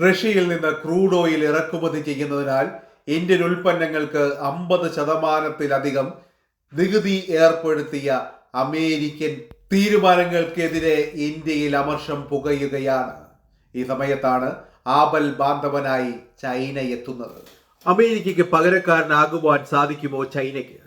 റഷ്യയിൽ നിന്ന് crude oil ഇറക്കുമതി ചെയ്യുന്നതിനാൽ ഇന്ത്യൻ ഉൽപ്പന്നങ്ങൾക്ക് അമ്പത് ശതമാനത്തിലധികം നികുതി ഏർപ്പെടുത്തിയ അമേരിക്കൻ തീരുമാനങ്ങൾക്കെതിരെ ഇന്ത്യയിൽ അമർഷം പുകയുകയാണ്. ഈ സമയത്താണ് ആപൽ ബാന്ധവനായി ചൈന എത്തുന്നത്. അമേരിക്കയ്ക്ക് പകരക്കാരനാകുവാൻ സാധിക്കുമോ ചൈനയ്ക്ക്?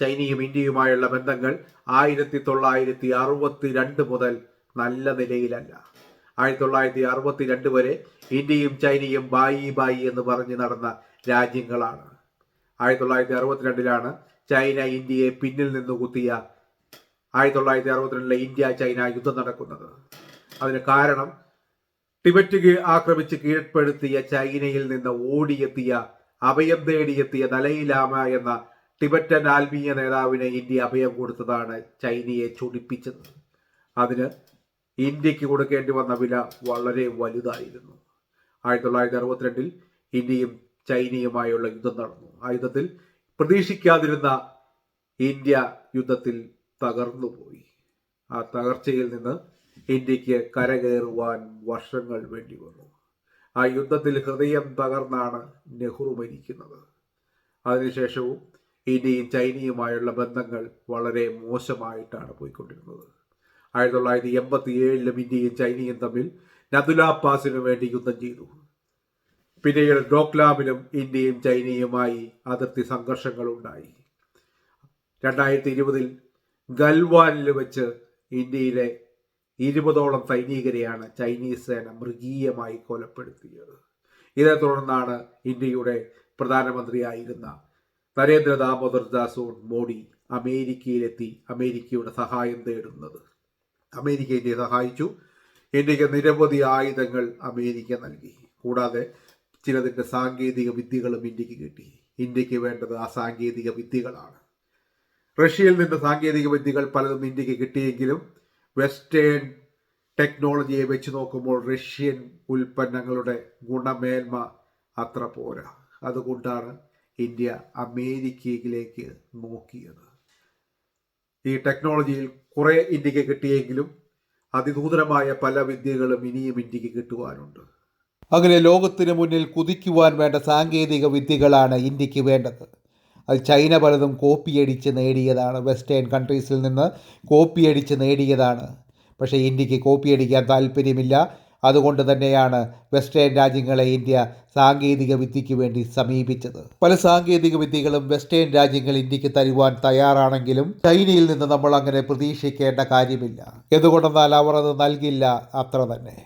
ചൈനയും ഇന്ത്യയുമായുള്ള ബന്ധങ്ങൾ ആയിരത്തി തൊള്ളായിരത്തി അറുപത്തി രണ്ട് മുതൽ നല്ല നിലയിലല്ല. ആയിരത്തി തൊള്ളായിരത്തി അറുപത്തി രണ്ട് വരെ ഇന്ത്യയും ചൈനയും ബായി ബായി എന്ന് പറഞ്ഞ് നടന്ന രാജ്യങ്ങളാണ്. ആയിരത്തി തൊള്ളായിരത്തി അറുപത്തിരണ്ടിലാണ് ചൈന ഇന്ത്യയെ പിന്നിൽ നിന്ന് കുത്തിയ ആയിരത്തി തൊള്ളായിരത്തി അറുപത്തിരണ്ടിലെ ഇന്ത്യ ചൈന യുദ്ധം നടക്കുന്നത്. അതിന് കാരണം ടിബറ്റ് ആക്രമിച്ച് കീഴ്പ്പെടുത്തിയ ചൈനയിൽ നിന്ന് ഓടിയെത്തിയ അഭയം തേടിയെത്തിയ ദലൈലാമ എന്ന ടിബറ്റൻ ആത്മീയ നേതാവിനെ ഇന്ത്യ അഭയം കൊടുത്തതാണ് ചൈനയെ ചൊടിപ്പിച്ചത്. അതിന് ഇന്ത്യയ്ക്ക് കൊടുക്കേണ്ടി വന്ന വില വളരെ വലുതായിരുന്നു. ആയിരത്തി തൊള്ളായിരത്തി അറുപത്തിരണ്ടിൽ ഇന്ത്യയും ചൈനയുമായുള്ള യുദ്ധം നടന്നു. ആ യുദ്ധത്തിൽ പ്രതീക്ഷിക്കാതിരുന്ന ഇന്ത്യ യുദ്ധത്തിൽ തകർന്നുപോയി ആ തകർച്ചയിൽ നിന്ന് ഇന്ത്യയ്ക്ക് കരകയറുവാൻ വർഷങ്ങൾ വേണ്ടി വന്നു. ആ യുദ്ധത്തിൽ ഹൃദയം തകർന്നാണ് നെഹ്റു മരിക്കുന്നത്. അതിനുശേഷവും ഇന്ത്യയും ചൈനയുമായുള്ള ബന്ധങ്ങൾ വളരെ മോശമായിട്ടാണ് പോയിക്കൊണ്ടിരുന്നത്. ആയിരത്തി തൊള്ളായിരത്തി എൺപത്തി ഏഴിലും ഇന്ത്യയും ചൈനയും തമ്മിൽ നദുല പാസിനു വേണ്ടി യുദ്ധം ചെയ്തു. പിന്നീട് ഡോക്ലാമിലും ഇന്ത്യയും ചൈനയുമായി അതിർത്തി സംഘർഷങ്ങൾ ഉണ്ടായി രണ്ടായിരത്തി ഇരുപതിൽ ഗൽവാനിൽ വെച്ച് ഇന്ത്യയിലെ ഇരുപതോളം സൈനികരെയാണ് ചൈനീസ് സേന മൃഗീയമായി കൊലപ്പെടുത്തിയത്. ഇതേ തുടർന്നാണ് ഇന്ത്യയുടെ പ്രധാനമന്ത്രിയായിരുന്ന നരേന്ദ്ര ദാമോദർ ദാസോൺ മോഡി അമേരിക്കയിലെത്തി അമേരിക്കയുടെ സഹായം തേടുന്നത്. അമേരിക്ക ഇന്ത്യയെ സഹായിച്ചു. ഇന്ത്യയ്ക്ക് നിരവധി ആയുധങ്ങൾ അമേരിക്ക നൽകി. കൂടാതെ ചിലതിന്റെ സാങ്കേതിക വിദ്യകളും ഇന്ത്യയ്ക്ക് കിട്ടി. ഇന്ത്യയ്ക്ക് വേണ്ടത് ആ സാങ്കേതിക വിദ്യകളാണ്. റഷ്യയിൽ നിന്ന് സാങ്കേതിക വിദ്യകൾ പലതും ഇന്ത്യയ്ക്ക് കിട്ടിയെങ്കിലും വെസ്റ്റേൺ ടെക്നോളജിയെ വെച്ച് നോക്കുമ്പോൾ റഷ്യൻ ഉൽപ്പന്നങ്ങളുടെ ഗുണമേന്മ അത്ര പോരാ. അതുകൊണ്ടാണ് ഇന്ത്യ അമേരിക്കയിലേക്ക് നോക്കിയത്. ഈ ടെക്നോളജിയിൽ കുറേ ഇന്ത്യയ്ക്ക് കിട്ടിയെങ്കിലും അതിനൂതനമായ പല വിദ്യകളും ഇനിയും ഇന്ത്യയ്ക്ക് കിട്ടുവാനുണ്ട്. അങ്ങനെ ലോകത്തിന് മുന്നിൽ കുതിക്കുവാൻ വേണ്ട സാങ്കേതിക വിദ്യകളാണ് ഇന്ത്യയ്ക്ക് വേണ്ടത്. അത് ചൈന പലതും കോപ്പിയടിച്ച് നേടിയതാണ്. വെസ്റ്റേൺ കൺട്രീസിൽ നിന്ന് കോപ്പിയടിച്ച് നേടിയതാണ്. പക്ഷേ ഇന്ത്യയ്ക്ക് കോപ്പിയടിക്കാൻ താല്പര്യമില്ല. അതുകൊണ്ട് തന്നെയാണ് വെസ്റ്റേൺ രാജ്യങ്ങളെ ഇന്ത്യ സാങ്കേതിക വിദ്യയ്ക്ക് വേണ്ടി സമീപിച്ചത്. പല സാങ്കേതിക വിദ്യകളും വെസ്റ്റേൺ രാജ്യങ്ങൾ ഇന്ത്യയ്ക്ക് തരുവാൻ തയ്യാറാണെങ്കിലും ചൈനയിൽ നിന്ന് നമ്മൾ അങ്ങനെ പ്രതീക്ഷിക്കേണ്ട കാര്യമില്ല. എന്തുകൊണ്ടെന്നാൽ അവർ അത് നൽകില്ല അത്ര തന്നെ.